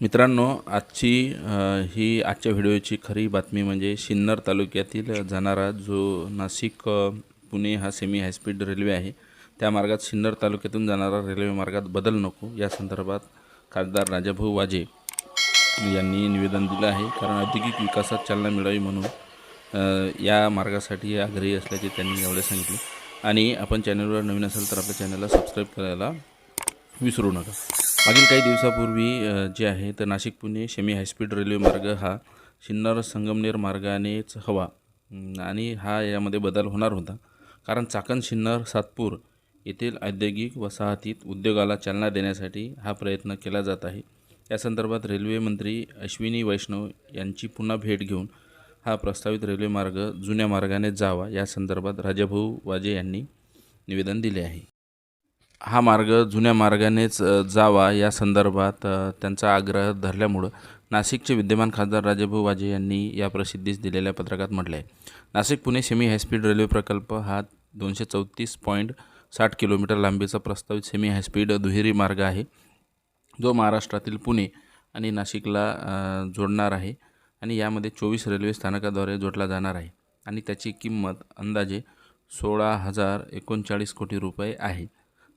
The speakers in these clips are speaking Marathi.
मित्रांनो आजची ही आजच्या व्हिडिओची खरी बातमी म्हणजे सिन्नर तालुक्यातील जाणारा जो नाशिक पुणे हा सेमी हायस्पीड रेल्वे आहे त्या मार्गात सिन्नर तालुक्यातून जाणारा रेल्वे मार्गात बदल नको. या संदर्भात खासदार राजाभाऊ वाजे यांनी निवेदन दिलं आहे. कारण औद्योगिक विकासात चालना मिळावी म्हणून या मार्गासाठी आग्रही असल्याचे त्यांनी यावेळी सांगितले. आणि आपण चॅनलवर नवीन असेल तर आपल्या चॅनलला सबस्क्राईब करायला विसरू नका. मागील काही दिवसापूर्वी जे आहे तर Nashik Pune semi high speed railway मार्ग हा सिन्नर संगमनेर मार्गानेच हवा. आणि हा यामध्ये बदल होणार होता. कारण चाकण सिन्नर सातपूर येथील औद्योगिक वसाहतीत उद्योगाला चालना देण्यासाठी हा प्रयत्न केला जात आहे. या संदर्भात रेल्वे मंत्री अश्विनी वैष्णव यांची पुन्हा भेट घेऊन हा प्रस्तावित रेल्वे मार्ग जुन्या मार्गाने जावा या संदर्भात राजाभाऊ वाजे यांनी निवेदन दिले आहे. हा मार्ग जुन्या मार्गानेच जावा या संदर्भात त्यांचा आग्रह धरल्यामुळं नाशिकचे विद्यमान खासदार राजेभाऊ वाजे यांनी या प्रसिद्धीस दिलेल्या पत्रकात म्हटले आहे Nashik Pune semi high speed railway प्रकल्प हा दोनशे चौतीस पॉईंट साठ किलोमीटर लांबीचा प्रस्तावित सेमी हायस्पीड दुहेरी मार्ग आहे. जो महाराष्ट्रातील पुणे आणि नाशिकला जोडणार आहे आणि यामध्ये चोवीस रेल्वे स्थानकाद्वारे जोडला जाणार आहे आणि त्याची किंमत अंदाजे सोळा हजार एकोणचाळीस कोटी रुपये आहे.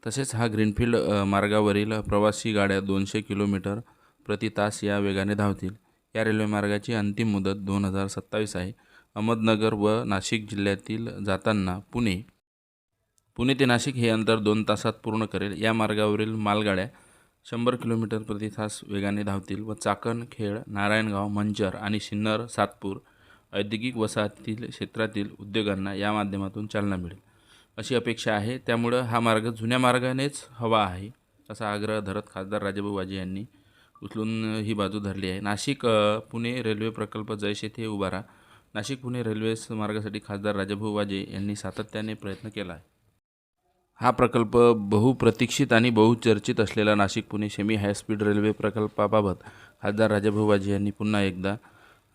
तसेच हा ग्रीनफील्ड मार्गावरील प्रवासी गाड्या दोनशे किलोमीटर प्रति तास या वेगाने धावतील. या रेल्वे मार्गाची अंतिम मुदत दोन हजार सत्तावीस आहे. अहमदनगर व नाशिक जिल्ह्यातील जाताना पुणे पुणे ते नाशिक हे अंतर दोन तासात पूर्ण करेल. या मार्गावरील मालगाड्या शंभर किलोमीटर प्रति तास वेगाने धावतील व चाकण खेड नारायणगाव मंचर आणि सिन्नर सातपूर औद्योगिक वसाहतील क्षेत्रातील उद्योगांना या माध्यमातून चालना मिळेल. अशी अपेक्षा आहे. त्यामुळं हा मार्ग जुन्या मार्गानेच हवा आहे असा आग्रह धरत खासदार राजाभाऊ वाजे यांनी उचलून ही बाजू धरली आहे. नाशिक पुणे रेल्वे प्रकल्प जयश येथे उभारा नाशिक पुणे रेल्वे मार्गासाठी खासदार राजाभाऊ वाजे यांनी सातत्याने प्रयत्न केला आहे. हा प्रकल्प बहुप्रतीक्षित आणि बहुचर्चित असलेला Nashik Pune semi high speed railway प्रकल्पाबाबत खासदार राजाभाऊ वाजे यांनी पुन्हा एकदा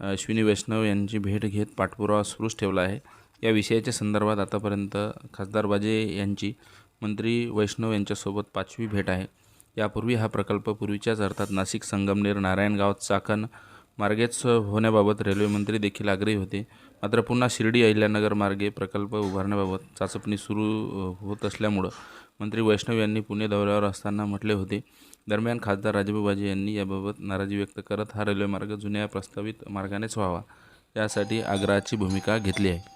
अश्विनी वैष्णव यांची भेट घेत पाठपुरावा सुरूच ठेवला आहे. या विषयाच्या संदर्भात आतापर्यंत खासदार बाजे यांची मंत्री वैष्णव यांच्यासोबत पाचवी भेट आहे. यापूर्वी हा प्रकल्प पूर्वीच्याच अर्थात नाशिक संगमनेर नारायणगाव चाकण मार्गेच होण्याबाबत रेल्वेमंत्री देखील आग्रही होते. मात्र पुन्हा शिर्डी अहिल्यानगर मार्गे प्रकल्प उभारण्याबाबत चाचपणी सुरू होत असल्यामुळं मंत्री वैष्णव यांनी पुणे दौऱ्यावर असताना म्हटले होते. दरम्यान खासदार राजाभाऊ यांनी याबाबत नाराजी व्यक्त करत हा रेल्वेमार्ग जुन्या प्रस्तावित मार्गानेच व्हावा यासाठी आग्रहाची भूमिका घेतली आहे.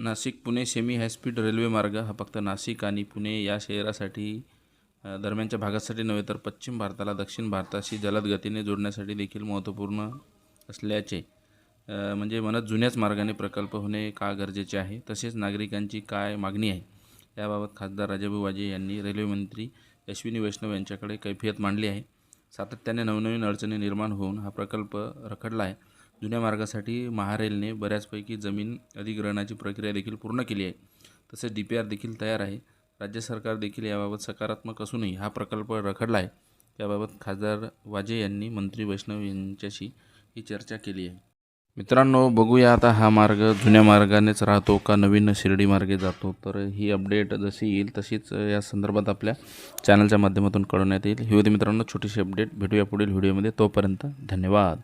Nashik Pune semi high speed railway मार्ग हा फक्त नाशिक आणि पुणे या शहरासाठी दरम्यानच्या भागासाठी नव्हे तर पश्चिम भारताला दक्षिण भारताशी जलद गतीने जोडण्यासाठी देखील महत्त्वपूर्ण असल्याचे म्हणजे मनात जुन्याच मार्गाने प्रकल्प होणे का गरजेचे आहे? तसेच नागरिकांची काय मागणी आहे? याबाबत खासदार राजाभाऊ वाजे यांनी रेल्वेमंत्री अश्विनी वैष्णव यांच्याकडे कैफियत मांडली आहे. सातत्याने नवनवीन अडचणी निर्माण होऊन हा प्रकल्प रखडला आहे. जुन्या मार्गासाठी महारेलने बऱ्याचपैकी जमीन अधिग्रहणाची प्रक्रिया देखील पूर्ण केली आहे. तसेच डी पी आर देखील तयार आहे. राज्य सरकार देखील याबाबत सकारात्मक असूनही हा प्रकल्प रखडला आहे. याबाबत खासदार वाजे यांनी मंत्री वैष्णव यांच्याशी ही चर्चा केली आहे. मित्रांनो बघूया आता हा मार्ग जुन्या मार्गानेच राहतो का? नवीन शिर्डी मार्गे जातो? तर ही अपडेट जशी येईल तशीच या संदर्भात आपल्या चॅनलच्या माध्यमातून कळवण्यात येईल. ही होती मित्रांनो छोटीशी अपडेट. भेटूया पुढील व्हिडिओमध्ये. तोपर्यंत धन्यवाद.